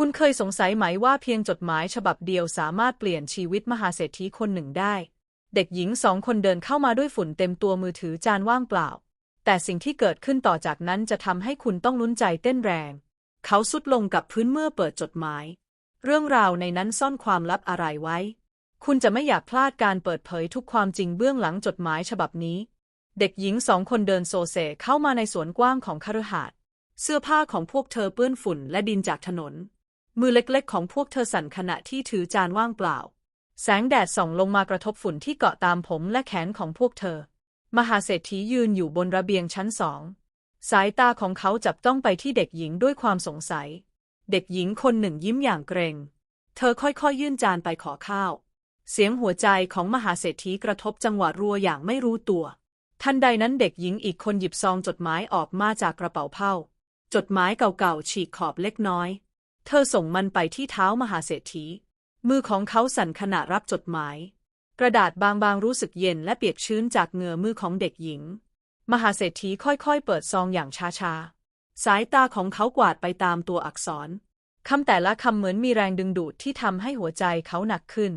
คุณเคยสงสัยไหมว่าเพียงจดหมายฉบับเดียวสามารถเปลี่ยนชีวิตมหาเศรษฐีคนหนึ่งได้ เด็กหญิงสองคนเดินเข้ามาด้วยฝุ่นเต็มตัวมือถือจานว่างเปล่า แต่สิ่งที่เกิดขึ้นต่อจากนั้นจะทำให้คุณต้องลุ้นใจเต้นแรง เขาสุดลงกับพื้นเมื่อเปิดจดหมาย เรื่องราวในนั้นซ่อนความลับอะไรไว้ คุณจะไม่อยากพลาดการเปิดเผยทุกความจริงเบื้องหลังจดหมายฉบับนี้ เด็กหญิงสองคนเดินโซเซเข้ามาในสวนกว้างของคฤหาสน์เสื้อผ้าของพวกเธอเปื้อนฝุ่นและดินจากถนน มือเล็กๆ ของพวกเธอสั่นขณะที่ถือจานว่างเปล่า แสงแดดส่องลงมากระทบฝุ่นที่เกาะตามผมและแขนของพวกเธอ มหาเศรษฐียืนอยู่บนระเบียงชั้นสอง สายตาของเขาจับต้องไปที่เด็กหญิงด้วยความสงสัย เด็กหญิงคนหนึ่งยิ้มอย่างเกรง เธอค่อยๆ ยื่นจานไปขอข้าว เสียงหัวใจของมหาเศรษฐีกระทบจังหวะรัวอย่างไม่รู้ตัว ทันใดนั้นเด็กหญิงอีกคนหยิบซองจดหมายออกมาจากกระเป๋าเผ้า จดหมายเก่าๆฉีกขอบเล็กน้อย เธอส่งมันไปที่เท้ามหาเศรษฐี มือของเขาสั่นขณะรับจดหมาย กระดาษบางๆรู้สึกเย็นและเปียกชื้นจากเหงื่อมือของเด็กหญิง มหาเศรษฐีค่อยๆ เปิดซองอย่างช้าๆ สายตาของเขากวาดไปตามตัวอักษรคำแต่ละคำเหมือนมีแรงดึงดูดที่ทำให้หัวใจเขาหนักขึ้น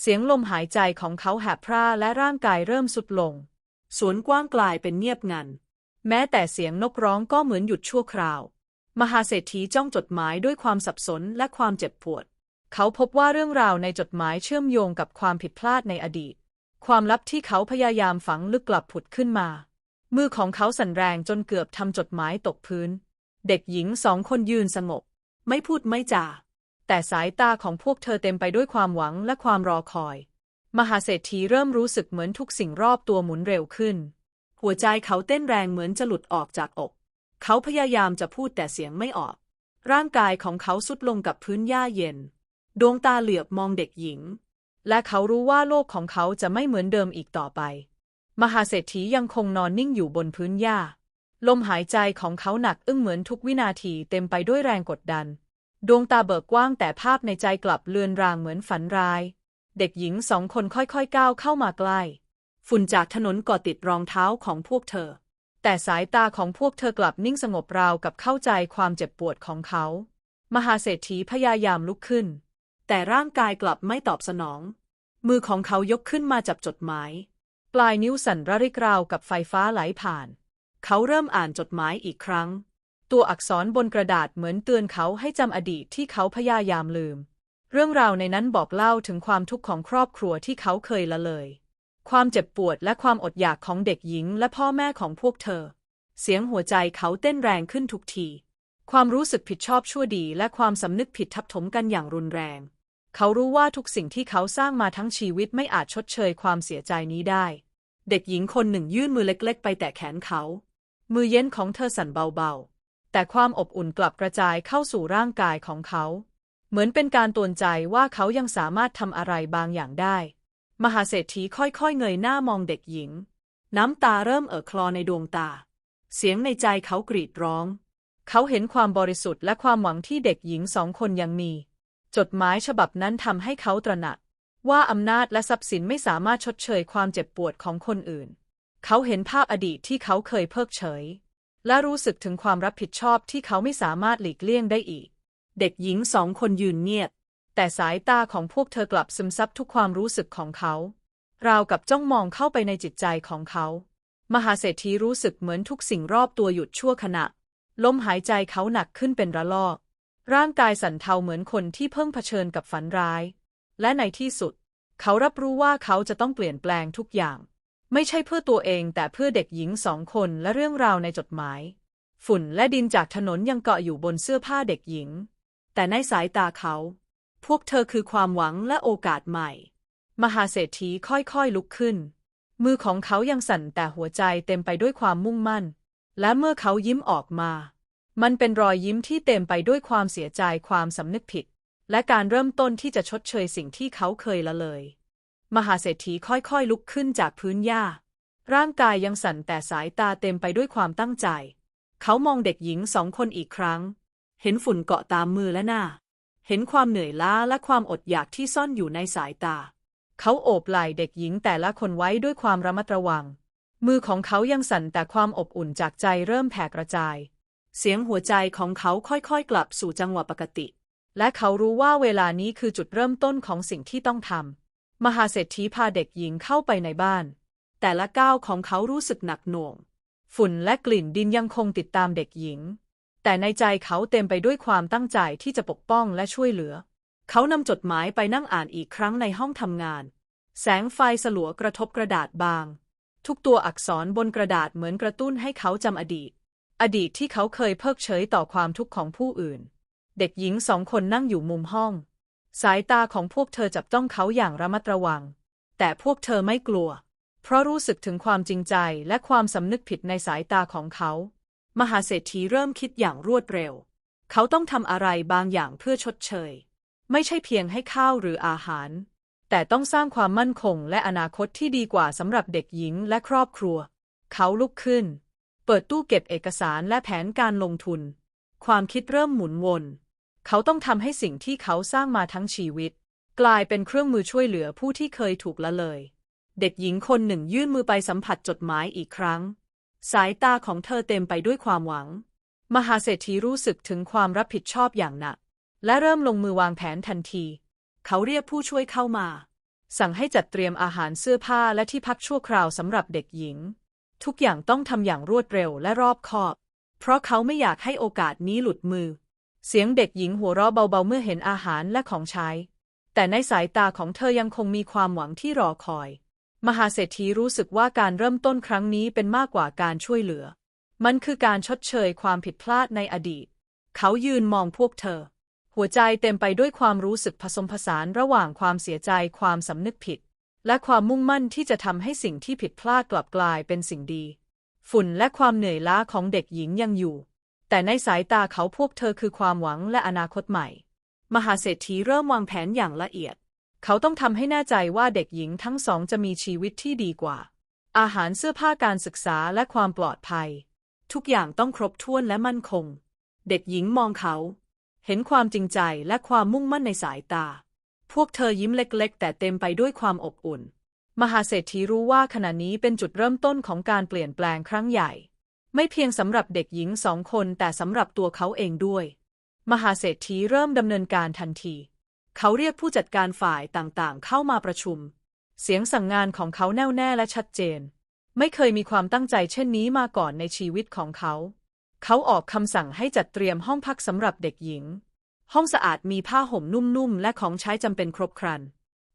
เสียงลมหายใจของเขาแหบพร่าและร่างกายเริ่มสุดลง สวนกว้างกลายเป็นเงียบงัน แม้แต่เสียงนกร้องก็เหมือนหยุดชั่วคราว มหาเศรษฐีจ้องจดหมายด้วยความสับสนและความเจ็บปวด เขาพบว่าเรื่องราวในจดหมายเชื่อมโยงกับความผิดพลาดในอดีต ความลับที่เขาพยายามฝังลึกกลับผุดขึ้นมา มือของเขาสั่นแรงจนเกือบทำจดหมายตกพื้น เด็กหญิงสองคนยืนสงบ ไม่พูดไม่จา แต่สายตาของพวกเธอเต็มไปด้วยความหวังและความรอคอย มหาเศรษฐีเริ่มรู้สึกเหมือนทุกสิ่งรอบตัวหมุนเร็วขึ้น หัวใจเขาเต้นแรงเหมือนจะหลุดออกจากอก เขาพยายามจะพูดแต่เสียงไม่ออก ร่างกายของเขาสุดลงกับพื้นหญ้าเย็น ดวงตาเหลือบมองเด็กหญิง และเขารู้ว่าโลกของเขาจะไม่เหมือนเดิมอีกต่อไป มหาเศรษฐียังคงนอนนิ่งอยู่บนพื้นหญ้า ลมหายใจของเขาหนักอึ้งเหมือนทุกวินาทีเต็มไปด้วยแรงกดดัน ดวงตาเบิกกว้างแต่ภาพในใจกลับเลือนรางเหมือนฝันร้าย เด็กหญิงสองคนค่อยๆก้าวเข้ามาใกล้ ฝุ่นจากถนนก่อติดรองเท้าของพวกเธอ แต่สายตาของพวกเธอกลับนิ่งสงบราวกับเข้าใจความเจ็บปวดของเขา มหาเศรษฐีพยายามลุกขึ้น แต่ร่างกายกลับไม่ตอบสนอง มือของเขายกขึ้นมาจับจดหมาย ปลายนิ้วสั่นระริกราวกับไฟฟ้าไหลผ่าน เขาเริ่มอ่านจดหมายอีกครั้ง ตัวอักษรบนกระดาษเหมือนเตือนเขาให้จำอดีตที่เขาพยายามลืม เรื่องราวในนั้นบอกเล่าถึงความทุกข์ของครอบครัวที่เขาเคยละเลย ความเจ็บปวดและความอดอยากของเด็กหญิงและพ่อแม่ของพวกเธอ เสียงหัวใจเขาเต้นแรงขึ้นทุกที ความรู้สึกผิดชอบชั่วดีและความสำนึกผิดทับถมกันอย่างรุนแรง เขารู้ว่าทุกสิ่งที่เขาสร้างมาทั้งชีวิตไม่อาจชดเชยความเสียใจนี้ได้ เด็กหญิงคนหนึ่งยื่นมือเล็ก ๆ ไปแตะแขนเขา มือเย็นของเธอสั่นเบาๆ แต่ความอบอุ่นกลับกระจายเข้าสู่ร่างกายของเขา เหมือนเป็นการตวนใจว่าเขายังสามารถทำอะไรบางอย่างได้ มหาเศรษฐีค่อยๆเงยหน้ามองเด็กหญิง น้ำตาเริ่มเอ่อคลอในดวงตา เสียงในใจเขากรีดร้อง เขาเห็นความบริสุทธิ์และความหวังที่เด็กหญิงสองคนยังมี จดหมายฉบับนั้นทำให้เขาตระหนัก ว่าอำนาจและทรัพย์สินไม่สามารถชดเชยความเจ็บปวดของคนอื่น เขาเห็นภาพอดีตที่เขาเคยเพิกเฉย และรู้สึกถึงความรับผิดชอบที่เขาไม่สามารถหลีกเลี่ยงได้อีก เด็กหญิงสองคนยืนเงียบ แต่สายตาของพวกเธอกลับซึมซับทุกความรู้สึกของเขา ราวกับจ้องมองเข้าไปในจิตใจของเขา มหาเศรษฐีรู้สึกเหมือนทุกสิ่งรอบตัวหยุดชั่วขณะ ลมหายใจเขาหนักขึ้นเป็นระลอก ร่างกายสั่นเทาเหมือนคนที่เพิ่งเผชิญกับฝันร้าย และในที่สุด เขารับรู้ว่าเขาจะต้องเปลี่ยนแปลงทุกอย่าง ไม่ใช่เพื่อตัวเองแต่เพื่อเด็กหญิงสองคนและเรื่องราวในจดหมาย ฝุ่นและดินจากถนนยังเกาะอยู่บนเสื้อผ้าเด็กหญิง แต่ในสายตาเขา พวกเธอคือความหวังและโอกาสใหม่ มหาเศรษฐีค่อยๆลุกขึ้น มือของเขายังสั่นแต่หัวใจเต็มไปด้วยความมุ่งมั่น และเมื่อเขายิ้มออกมา มันเป็นรอยยิ้มที่เต็มไปด้วยความเสียใจความสำนึกผิด และการเริ่มต้นที่จะชดเชยสิ่งที่เขาเคยละเลย มหาเศรษฐีค่อยๆลุกขึ้นจากพื้นหญ้า ร่างกายยังสั่นแต่สายตาเต็มไปด้วยความตั้งใจ เขามองเด็กหญิงสองคนอีกครั้ง เห็นฝุ่นเกาะตามมือและหน้า เห็นความเหนื่อยล้าและความอดอยากที่ซ่อนอยู่ในสายตา เขาโอบไหล่เด็กหญิงแต่ละคนไว้ด้วยความระมัดระวัง มือของเขายังสั่นแต่ความอบอุ่นจากใจเริ่มแผ่กระจาย เสียงหัวใจของเขาค่อยๆ กลับสู่จังหวะปกติ และเขารู้ว่าเวลานี้คือจุดเริ่มต้นของสิ่งที่ต้องทำมหาเศรษฐีพาเด็กหญิงเข้าไปในบ้าน แต่ละก้าวของเขารู้สึกหนักหน่วง ฝุ่นและกลิ่นดินยังคงติดตามเด็กหญิง แต่ในใจเขาเต็มไปด้วยความตั้งใจที่จะปกป้องและช่วยเหลือ เขานำจดหมายไปนั่งอ่านอีกครั้งในห้องทำงาน แสงไฟสลัวกระทบกระดาษบาง ทุกตัวอักษรบนกระดาษเหมือนกระตุ้นให้เขาจำอดีต อดีตที่เขาเคยเพิกเฉยต่อความทุกข์ของผู้อื่น เด็กหญิงสองคนนั่งอยู่มุมห้อง สายตาของพวกเธอจับต้องเขาอย่างระมัดระวัง แต่พวกเธอไม่กลัว เพราะรู้สึกถึงความจริงใจและความสำนึกผิดในสายตาของเขา มหาเศรษฐีเริ่มคิดอย่างรวดเร็ว เขาต้องทำอะไรบางอย่างเพื่อชดเชย ไม่ใช่เพียงให้ข้าวหรืออาหาร แต่ต้องสร้างความมั่นคงและอนาคตที่ดีกว่าสำหรับเด็กหญิงและครอบครัว เขาลุกขึ้น เปิดตู้เก็บเอกสารและแผนการลงทุน ความคิดเริ่มหมุนวน เขาต้องทำให้สิ่งที่เขาสร้างมาทั้งชีวิต กลายเป็นเครื่องมือช่วยเหลือผู้ที่เคยถูกละเลย เด็กหญิงคนหนึ่งยื่นมือไปสัมผัสจดหมายอีกครั้ง สายตาของเธอเต็มไปด้วยความหวัง มหาเศรษฐีรู้สึกถึงความรับผิดชอบอย่างหนัก และเริ่มลงมือวางแผนทันที เขาเรียกผู้ช่วยเข้ามา สั่งให้จัดเตรียมอาหารเสื้อผ้าและที่พักชั่วคราวสำหรับเด็กหญิง ทุกอย่างต้องทำอย่างรวดเร็วและรอบคอบ เพราะเขาไม่อยากให้โอกาสนี้หลุดมือ เสียงเด็กหญิงหัวเราะเบาๆเมื่อเห็นอาหารและของใช้ แต่ในสายตาของเธอยังคงมีความหวังที่รอคอย มหาเศรษฐีรู้สึกว่าการเริ่มต้นครั้งนี้เป็นมากกว่าการช่วยเหลือ มันคือการชดเชยความผิดพลาดในอดีต เขายืนมองพวกเธอ หัวใจเต็มไปด้วยความรู้สึกผสมผสานระหว่างความเสียใจความสำนึกผิด และความมุ่งมั่นที่จะทำให้สิ่งที่ผิดพลาดกลับกลายเป็นสิ่งดี ฝุ่นและความเหนื่อยล้าของเด็กหญิงยังอยู่ แต่ในสายตาเขาพวกเธอคือความหวังและอนาคตใหม่ มหาเศรษฐีเริ่มวางแผนอย่างละเอียด เขาต้องทำให้แน่ใจว่าเด็กหญิงทั้งสองจะมีชีวิตที่ดีกว่า อาหารเสื้อผ้าการศึกษาและความปลอดภัย ทุกอย่างต้องครบถ้วนและมั่นคง เด็กหญิงมองเขา เห็นความจริงใจและความมุ่งมั่นในสายตา พวกเธอยิ้มเล็กๆ แต่เต็มไปด้วยความอบอุ่น มหาเศรษฐีรู้ว่าขณะนี้เป็นจุดเริ่มต้นของการเปลี่ยนแปลงครั้งใหญ่ ไม่เพียงสำหรับเด็กหญิงสองคนแต่สำหรับตัวเขาเองด้วย มหาเศรษฐีเริ่มดำเนินการทันที เขาเรียกผู้จัดการฝ่ายต่างๆ เข้ามาประชุม เสียงสั่งงานของเขาแน่วแน่และชัดเจน ไม่เคยมีความตั้งใจเช่นนี้มาก่อนในชีวิตของเขา เขาออกคำสั่งให้จัดเตรียมห้องพักสำหรับเด็กหญิง ห้องสะอาดมีผ้าห่มนุ่มๆ และของใช้จำเป็นครบครัน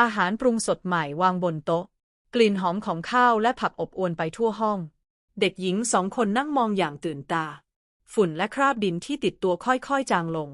อาหารปรุงสดใหม่วางบนโต๊ะ กลิ่นหอมของข้าวและผักอบอวนไปทั่วห้อง เด็กหญิงสองคนนั่งมองอย่างตื่นตา ฝุ่นและคราบดินที่ติดตัวค่อยๆ จางลง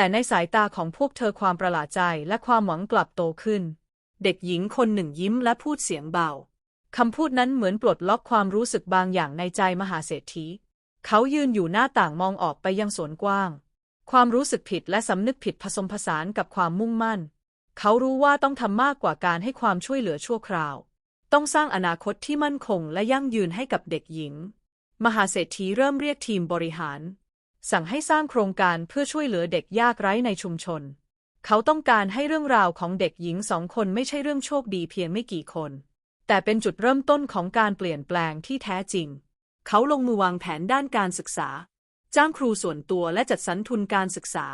แต่ในสายตาของพวกเธอความประหลาดใจและความหวังกลับโตขึ้น เด็กหญิงคนหนึ่งยิ้มและพูดเสียงเบาคำพูดนั้นเหมือนปลดล็อกความรู้สึกบางอย่างในใจมหาเศรษฐี เขายืนอยู่หน้าต่างมองออกไปยังสวนกว้าง ความรู้สึกผิดและสำนึกผิดผสมผสานกับความมุ่งมั่น เขารู้ว่าต้องทำมากกว่าการให้ความช่วยเหลือชั่วคราว ต้องสร้างอนาคตที่มั่นคงและยั่งยืนให้กับเด็กหญิง มหาเศรษฐีเริ่มเรียกทีมบริหาร สั่งให้สร้างโครงการเพื่อช่วยเหลือเด็กยากไร้ในชุมชน เขาต้องการให้เรื่องราวของเด็กหญิงสองคนไม่ใช่เรื่องโชคดีเพียงไม่กี่คน แต่เป็นจุดเริ่มต้นของการเปลี่ยนแปลงที่แท้จริง เขาลงมือวางแผนด้านการศึกษา จ้างครูส่วนตัวและจัดสรรทุนการศึกษา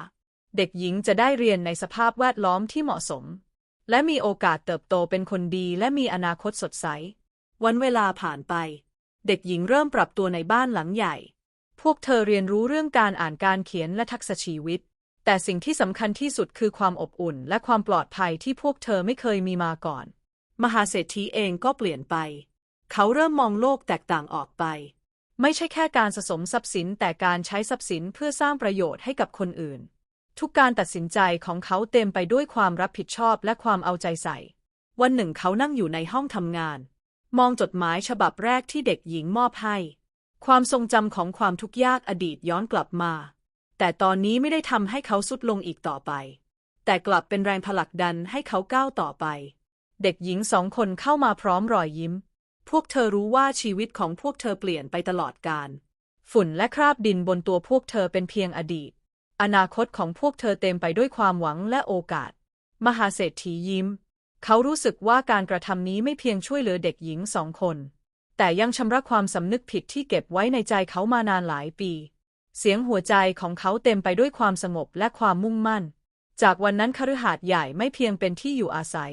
เด็กหญิงจะได้เรียนในสภาพแวดล้อมที่เหมาะสม และมีโอกาสเติบโตเป็นคนดีและมีอนาคตสดใส วันเวลาผ่านไป เด็กหญิงเริ่มปรับตัวในบ้านหลังใหญ่ พวกเธอเรียนรู้เรื่องการอ่านการเขียนและทักษะชีวิต แต่สิ่งที่สำคัญที่สุดคือความอบอุ่นและความปลอดภัยที่พวกเธอไม่เคยมีมาก่อน มหาเศรษฐีเองก็เปลี่ยนไป เขาเริ่มมองโลกแตกต่างออกไป ไม่ใช่แค่การสะสมทรัพย์สินแต่การใช้ทรัพย์สินเพื่อสร้างประโยชน์ให้กับคนอื่น ทุกการตัดสินใจของเขาเต็มไปด้วยความรับผิดชอบและความเอาใจใส่ วันหนึ่งเขานั่งอยู่ในห้องทำงาน มองจดหมายฉบับแรกที่เด็กหญิงมอบให้ ความทรงจำของความทุกข์ยากอดีตย้อนกลับมา แต่ตอนนี้ไม่ได้ทำให้เขาสุดลงอีกต่อไป แต่กลับเป็นแรงผลักดันให้เขาก้าวต่อไป เด็กหญิงสองคนเข้ามาพร้อมรอยยิ้ม พวกเธอรู้ว่าชีวิตของพวกเธอเปลี่ยนไปตลอดกาลฝุ่นและคราบดินบนตัวพวกเธอเป็นเพียงอดีต อนาคตของพวกเธอเต็มไปด้วยความหวังและโอกาส มหาเศรษฐียิ้ม เขารู้สึกว่าการกระทำนี้ไม่เพียงช่วยเหลือเด็กหญิงสองคน แต่ยังชำระความสำนึกผิดที่เก็บไว้ในใจเขามานานหลายปี เสียงหัวใจของเขาเต็มไปด้วยความสงบและความมุ่งมั่น จากวันนั้นคฤหาสน์ใหญ่ไม่เพียงเป็นที่อยู่อาศัย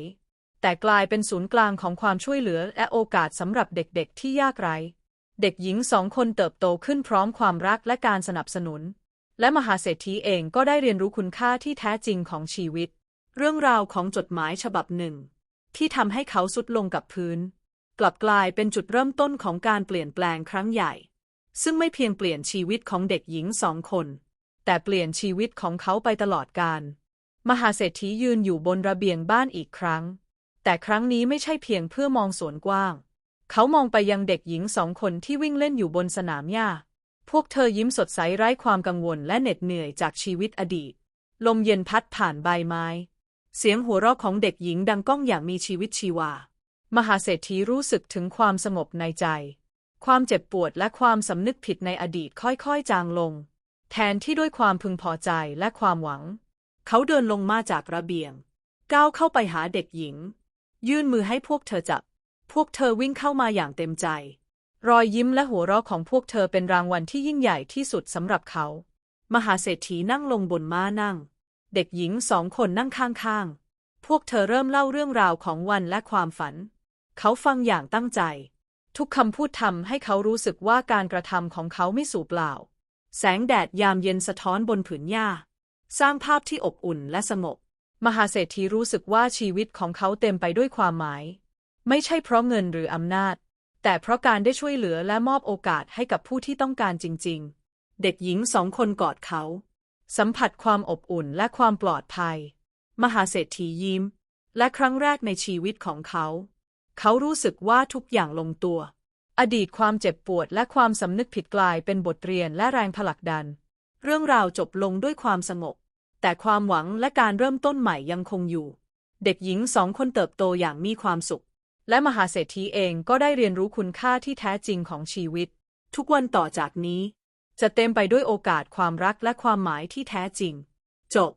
แต่กลายเป็นศูนย์กลางของความช่วยเหลือและโอกาสสำหรับเด็กๆ ที่ยากไร้ เด็กหญิงสองคนเติบโตขึ้นพร้อมความรักและการสนับสนุน และมหาเศรษฐีเองก็ได้เรียนรู้คุณค่าที่แท้จริงของชีวิต เรื่องราวของจดหมายฉบับหนึ่ง ที่ทำให้เขาสุดลงกับพื้น กลับกลายเป็นจุดเริ่มต้นของการเปลี่ยนแปลงครั้งใหญ่ ซึ่งไม่เพียงเปลี่ยนชีวิตของเด็กหญิงสองคน แต่เปลี่ยนชีวิตของเขาไปตลอดกาลมหาเศรษฐียืนอยู่บนระเบียงบ้านอีกครั้ง แต่ครั้งนี้ไม่ใช่เพียงเพื่อมองสวนกว้าง เขามองไปยังเด็กหญิงสองคนที่วิ่งเล่นอยู่บนสนามหญ้า พวกเธอยิ้มสดใสไร้ความกังวลและเหน็ดเหนื่อยจากชีวิตอดีต ลมเย็นพัดผ่านใบไม้ เสียงหัวเราะของเด็กหญิงดังก้องอย่างมีชีวิตชีวา มหาเศรษฐีรู้สึกถึงความสงบในใจ ความเจ็บปวดและความสำนึกผิดในอดีตค่อยๆ จางลง แทนที่ด้วยความพึงพอใจและความหวัง เขาเดินลงมาจากระเบียง ก้าวเข้าไปหาเด็กหญิง ยื่นมือให้พวกเธอจับ พวกเธอวิ่งเข้ามาอย่างเต็มใจ รอยยิ้มและหัวเราะของพวกเธอเป็นรางวัลที่ยิ่งใหญ่ที่สุดสำหรับเขา มหาเศรษฐีนั่งลงบนม้านั่ง เด็กหญิงสองคนนั่งข้างๆ พวกเธอเริ่มเล่าเรื่องราวของวันและความฝัน เขาฟังอย่างตั้งใจ ทุกคำพูดทำให้เขารู้สึกว่าการกระทำของเขาไม่สูญเปล่า แสงแดดยามเย็นสะท้อนบนผืนหญ้า สร้างภาพที่อบอุ่นและสงบมหาเศรษฐีรู้สึกว่าชีวิตของเขาเต็มไปด้วยความหมาย ไม่ใช่เพราะเงินหรืออำนาจ แต่เพราะการได้ช่วยเหลือและมอบโอกาสให้กับผู้ที่ต้องการจริง ๆ เด็กหญิงสองคนกอดเขา สัมผัสความอบอุ่นและความปลอดภัย มหาเศรษฐียิ้ม และครั้งแรกในชีวิตของเขา เขารู้สึกว่าทุกอย่างลงตัว อดีตความเจ็บปวดและความสำนึกผิดกลายเป็นบทเรียนและแรงผลักดัน เรื่องราวจบลงด้วยความสงบ แต่ความหวังและการเริ่มต้นใหม่ยังคงอยู่ เด็กหญิงสองคนเติบโตอย่างมีความสุข และมหาเศรษฐีเองก็ได้เรียนรู้คุณค่าที่แท้จริงของชีวิต ทุกวันต่อจากนี้ จะเต็มไปด้วยโอกาสความรักและความหมายที่แท้จริง จบ